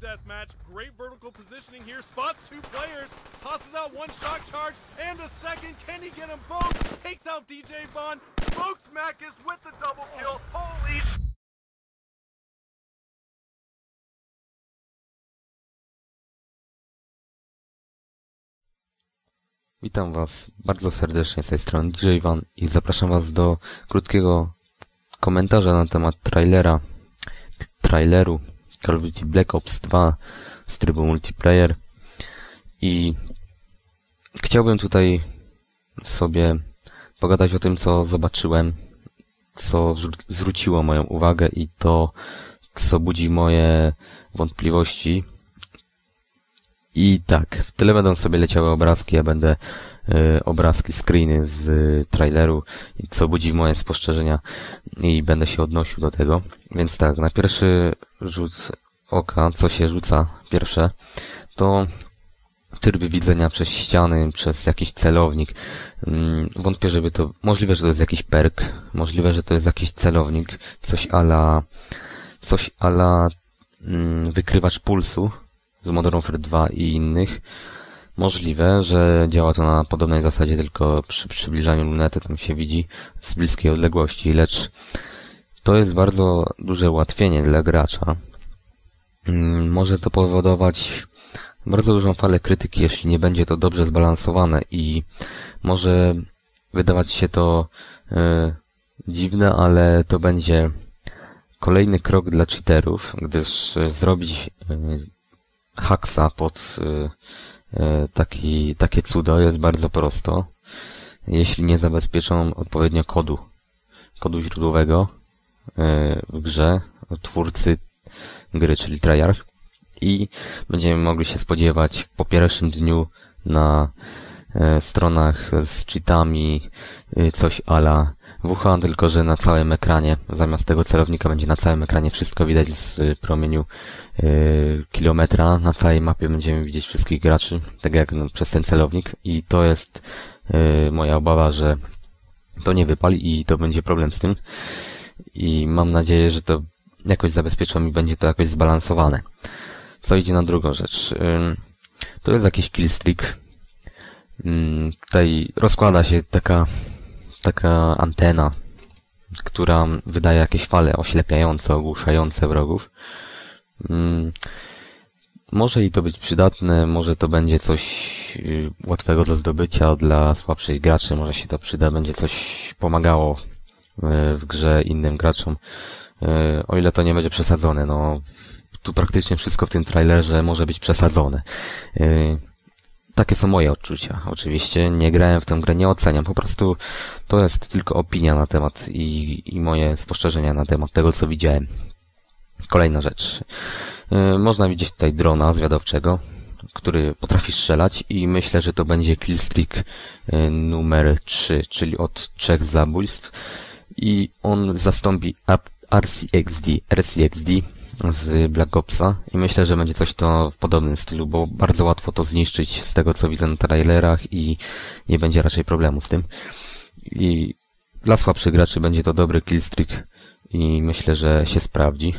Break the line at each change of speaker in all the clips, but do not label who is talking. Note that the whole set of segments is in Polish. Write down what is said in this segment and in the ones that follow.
deathmatch. Great vertical positioning here. Spots two players. Tosses out one shock charge and a second. Can he get them both? Takes out DJ Bond. Smokes Macus with the double kill. Holy sh-
Witam Was bardzo serdecznie z tej strony DJ Van i zapraszam Was do krótkiego komentarza na temat trailera, traileru Call of Duty Black Ops 2 z trybu multiplayer. I chciałbym tutaj sobie pogadać o tym, co zobaczyłem, co zwró- zwróciło moją uwagę i to, co budzi moje wątpliwości. I tak, w tyle będą sobie leciały obrazki, ja będę obrazki, screeny z y, traileru, co budzi moje spostrzeżenia i będę się odnosił do tego. Więc tak, na pierwszy rzut oka, co się rzuca pierwsze, to tryby widzenia przez ściany, przez jakiś celownik. Mm, Wątpię, żeby to, możliwe, że to jest jakiś perk, możliwe, że to jest jakiś celownik, coś ala, coś ala mm, wykrywacz pulsu, z Modern Warfare 2 i innych. Możliwe, że działa to na podobnej zasadzie, tylko przy przybliżaniu lunety tam się widzi z bliskiej odległości, lecz to jest bardzo duże ułatwienie dla gracza. Mm, Może to powodować bardzo dużą falę krytyki, jeśli nie będzie to dobrze zbalansowane i może wydawać się to e, dziwne, ale to będzie kolejny krok dla cheaterów, gdyż e, zrobić e, haksa pod y, y, taki, takie cudo jest bardzo prosto, jeśli nie zabezpieczą odpowiednio kodu, kodu źródłowego y, w grze twórcy gry, czyli Treyarch i będziemy mogli się spodziewać po pierwszym dniu na y, stronach z cheatami coś ala WH, tylko że na całym ekranie, zamiast tego celownika będzie na całym ekranie wszystko widać z y, promieniu y, kilometra. Na całej mapie będziemy widzieć wszystkich graczy, tak jak no, przez ten celownik i to jest y, moja obawa, że to nie wypali i to będzie problem z tym i mam nadzieję, że to jakoś zabezpieczą i będzie to jakoś zbalansowane. Co idzie na drugą rzecz? Ym, To jest jakiś killstreak. Tutaj rozkłada się taka taka antena, która wydaje jakieś fale oślepiające, ogłuszające wrogów. Mm, Może i to być przydatne, może to będzie coś y, łatwego do zdobycia dla słabszych graczy, może się to przyda, będzie coś pomagało y, w grze innym graczom. Y, O ile to nie będzie przesadzone, no tu praktycznie wszystko w tym trailerze może być przesadzone. Y, takie są moje odczucia. Oczywiście nie grałem w tę grę, nie oceniam. Po prostu to jest tylko opinia na temat i, i moje spostrzeżenia na temat tego, co widziałem. Kolejna rzecz. Yy, Można widzieć tutaj drona zwiadowczego, który potrafi strzelać i myślę, że to będzie killstreak yy, numer 3, czyli od trzech zabójstw i on zastąpi RCXD, RCXD z Black Opsa i myślę, że będzie coś to w podobnym stylu, bo bardzo łatwo to zniszczyć z tego, co widzę na trailerach i nie będzie raczej problemu z tym. I dla słabszych graczy będzie to dobry killstreak i myślę, że się sprawdzi.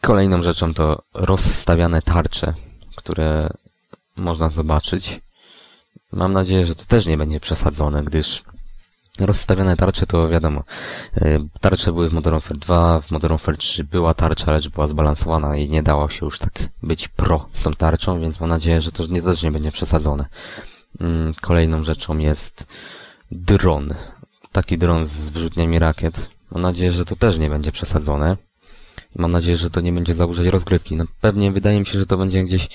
Kolejną rzeczą to rozstawiane tarcze, które można zobaczyć. Mam nadzieję, że to też nie będzie przesadzone, gdyż rozstawiane tarcze to wiadomo, e, tarcze były w Modern Warfare 2, w Modern Warfare 3 była tarcza, lecz była zbalansowana i nie dało się już tak być pro z tą tarczą, więc mam nadzieję, że to nie, też nie będzie przesadzone. Mm, Kolejną rzeczą jest dron. Taki dron z wyrzutniami rakiet. Mam nadzieję, że to też nie będzie przesadzone. Mam nadzieję, że to nie będzie zaburzać rozgrywki. No pewnie wydaje mi się, że to będzie gdzieś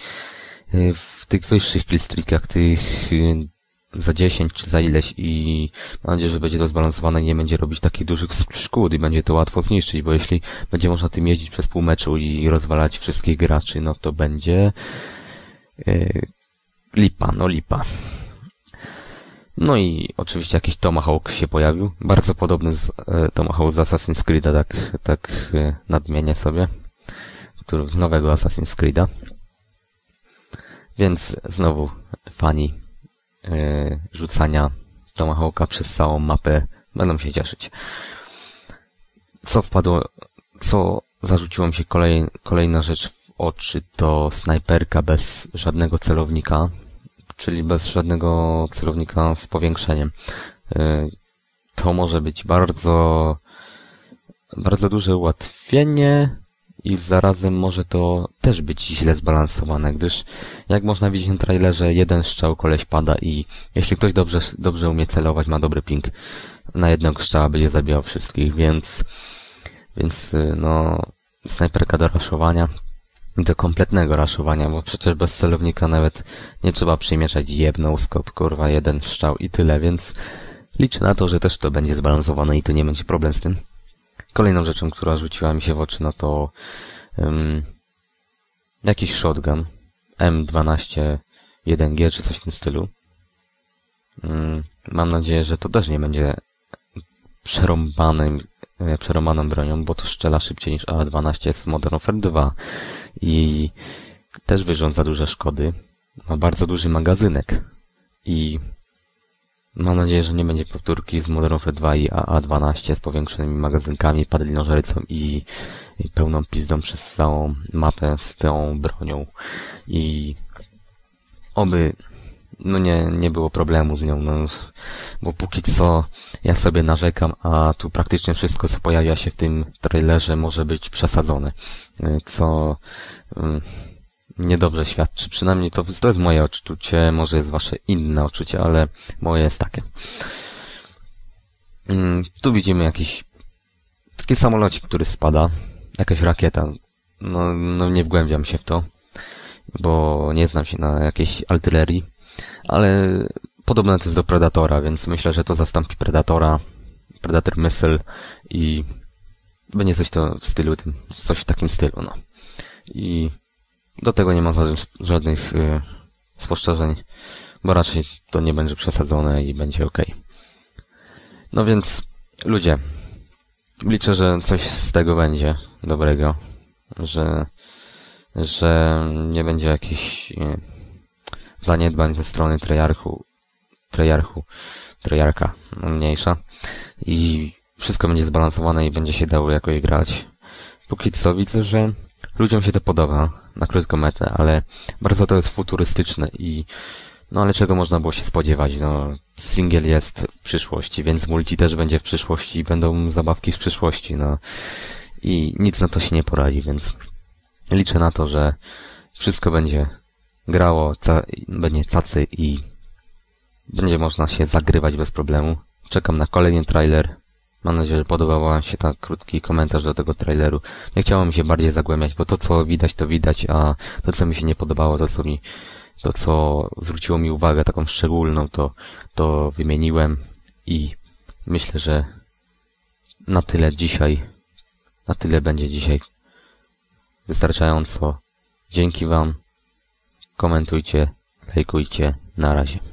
y, w tych wyższych killstreakach, tych y, za 10 czy za ileś i mam nadzieję, że będzie to zbalansowane i nie będzie robić takich dużych szkód i będzie to łatwo zniszczyć, bo jeśli będzie można tym jeździć przez pół meczu i rozwalać wszystkich graczy, no to będzie yy, lipa, no lipa. No i oczywiście jakiś Tomahawk się pojawił. Bardzo podobny z, e, Tomahawk z Assassin's Creed'a, tak, tak e, nadmienię sobie. Który, z nowego Assassin's Creed'a. Więc znowu fani e, rzucania Tomahawka przez całą mapę będą się cieszyć. Co wpadło, co zarzuciło mi się kolej, kolejna rzecz w oczy, to snajperka bez żadnego celownika, czyli bez żadnego celownika z powiększeniem. E, to może być bardzo, bardzo duże ułatwienie i zarazem może to też być źle zbalansowane, gdyż jak można widzieć na trailerze, jeden strzał koleś pada i jeśli ktoś dobrze, dobrze umie celować, ma dobry ping, na jednego strzała będzie zabijał wszystkich, więc, więc y, no, snajperka do raszowania do kompletnego raszowania, bo przecież bez celownika nawet nie trzeba przymieszać jedną skop, kurwa, jeden strzał i tyle, więc liczę na to, że też to będzie zbalansowane i tu nie będzie problem z tym. Kolejną rzeczą, która rzuciła mi się w oczy, no to um, jakiś shotgun M12 1G czy coś w tym stylu. Um, mam nadzieję, że to też nie będzie przerąbanym, e, przerąbaną bronią, bo to strzela szybciej niż A12 z Modern Warfare 2 i też wyrządza duże szkody. Ma bardzo duży magazynek i mam nadzieję, że nie będzie powtórki z Modern Warfare 2 i AA12 z powiększonymi magazynkami, padlinożercą i, i pełną pizdą przez całą mapę z tą bronią. I oby no nie, nie było problemu z nią, no, bo póki co ja sobie narzekam, a tu praktycznie wszystko, co pojawia się w tym trailerze może być przesadzone, co um, niedobrze świadczy. Przynajmniej to, to jest moje odczucie, może jest wasze inne odczucie, ale moje jest takie. Um, tu widzimy jakiś taki samolocik, który spada, jakaś rakieta. No, no nie wgłębiam się w to, bo nie znam się na jakiejś artylerii ale podobne to jest do Predatora, więc myślę, że to zastąpi Predatora, Predator Missile i będzie coś to w stylu tym, coś w takim stylu, no. I do tego nie mam żadnych y, spostrzeżeń, bo raczej to nie będzie przesadzone i będzie ok. No więc, ludzie, liczę, że coś z tego będzie dobrego, że, że nie będzie jakichś y, zaniedbań ze strony Trejarchu, Trejarchu, Trejarka mniejsza i wszystko będzie zbalansowane i będzie się dało jakoś grać. Póki co widzę, że ludziom się to podoba na krótką metę, ale bardzo to jest futurystyczne i no ale czego można było się spodziewać? No, single jest w przyszłości, więc multi też będzie w przyszłości i będą zabawki z przyszłości, no. I nic na to się nie poradzi, więc liczę na to, że wszystko będzie grało, ca będzie cacy i będzie można się zagrywać bez problemu. Czekam na kolejny trailer. Mam nadzieję, że podobał Wam się ten krótki komentarz do tego traileru. Nie chciałem mi się bardziej zagłębiać, bo to co widać, to widać, a to co mi się nie podobało, to co mi, to co zwróciło mi uwagę taką szczególną, to, to wymieniłem i myślę, że na tyle dzisiaj, na tyle będzie dzisiaj wystarczająco. Dzięki Wam komentujcie, lajkujcie. Na razie.